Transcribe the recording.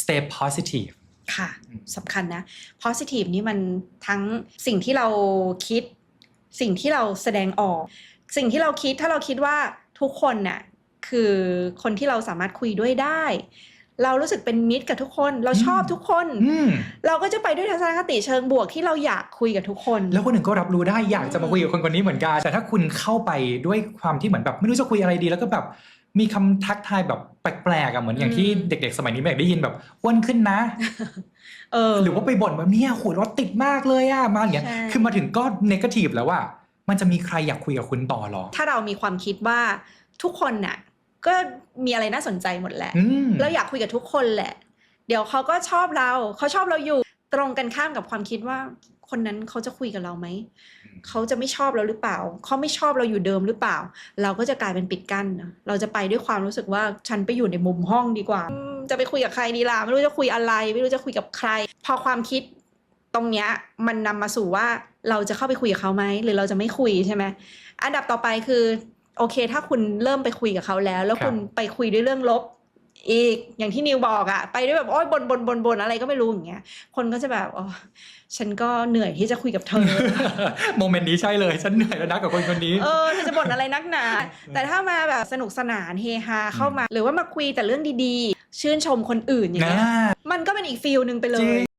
stay positive ค่ะอืมสำคัญนะ positive นี่มันทั้งสิ่งที่เราคิด สิ่งที่เราแสดงออก สิ่งที่เราคิดถ้าเราคิดว่าทุกคนน่ะคือคนที่เราสามารถคุยด้วยได้ เรารู้สึกเป็นมิตรกับทุกคน เราชอบทุกคนอืมเราก็จะไปด้วยทัศนคติเชิงบวกที่เราอยากคุยกับทุกคน แล้วคนอื่นก็รับรู้ได้อยากจะมาคุยกับคนคนนี้เหมือนกัน แต่ถ้าคุณเข้าไปด้วยความที่เหมือนแบบ ไม่รู้จะคุยอะไรดีแล้วก็แบบ มีคำทักทายแบบแปลกๆอะเหมือนอย่างที่อืม เด็ก ๆ สมัยนี้ไม่อยากได้ยินแบบอ้วนขึ้นนะ เออ หรือว่าไปบ่นแบบเนี่ยโหรถติดมากเลยอะมาอย่างเงี้ยใช่ คือมาถึงก็เนกาทีฟแล้วว่า มันจะมีใครอยากคุยกับคุณต่อหรอ ถ้าเรามีความคิดว่าทุกคนน่ะ ก็มีอะไรน่าสนใจหมดแหละ อืม เราอยากคุยกับทุกคนแหละ เดี๋ยวเขาก็ชอบเรา เขาชอบเราอยู่ ตรงกันข้ามกับความคิดว่าคนนั้นเขาจะคุยกับเราไหม เขาจะไม่ชอบเราหรือเปล่า เขาไม่ชอบเราอยู่เดิมหรือเปล่า เราก็จะกลายเป็นปิดกั้นนะเราจะไปด้วยความรู้สึกว่าฉันไปอยู่ในมุมห้องดีกว่าอืมจะไปคุยกับใครดีล่ะ ไม่รู้จะคุยอะไร ไม่รู้จะคุยกับใคร พอความคิดตรงเนี้ยมันนำมาสู่ว่าเราจะเข้าไปคุยกับเขาไหม หรือเราจะไม่คุยใช่ไหม อันดับต่อไปคือ โอเค ถ้าคุณเริ่มไปคุยกับเขาแล้ว แล้วครับคุณไปคุยด้วยเรื่องลบ อีกอย่างที่นิวบอกอะไปด้วยแบบโอ้ยบนบนบนบนอะไรก็ไม่รู้อย่างเงี้ยคนก็จะแบบอ๋อฉันก็เหนื่อยที่จะคุยกับเธอ โมเมนต์นี้ใช่เลย ฉันเหนื่อยแล้วนะกับคนคนนี้ เออเธอจะบ่นอะไรนักหนา แต่ถ้ามาแบบสนุกสนานเฮฮาเข้ามา หรือว่ามาคุยแต่เรื่องดีๆ ชื่นชมคนอื่นอย่างนะเงี้ยมันก็เป็นอีกฟิลหนึ่งไปเลจริยง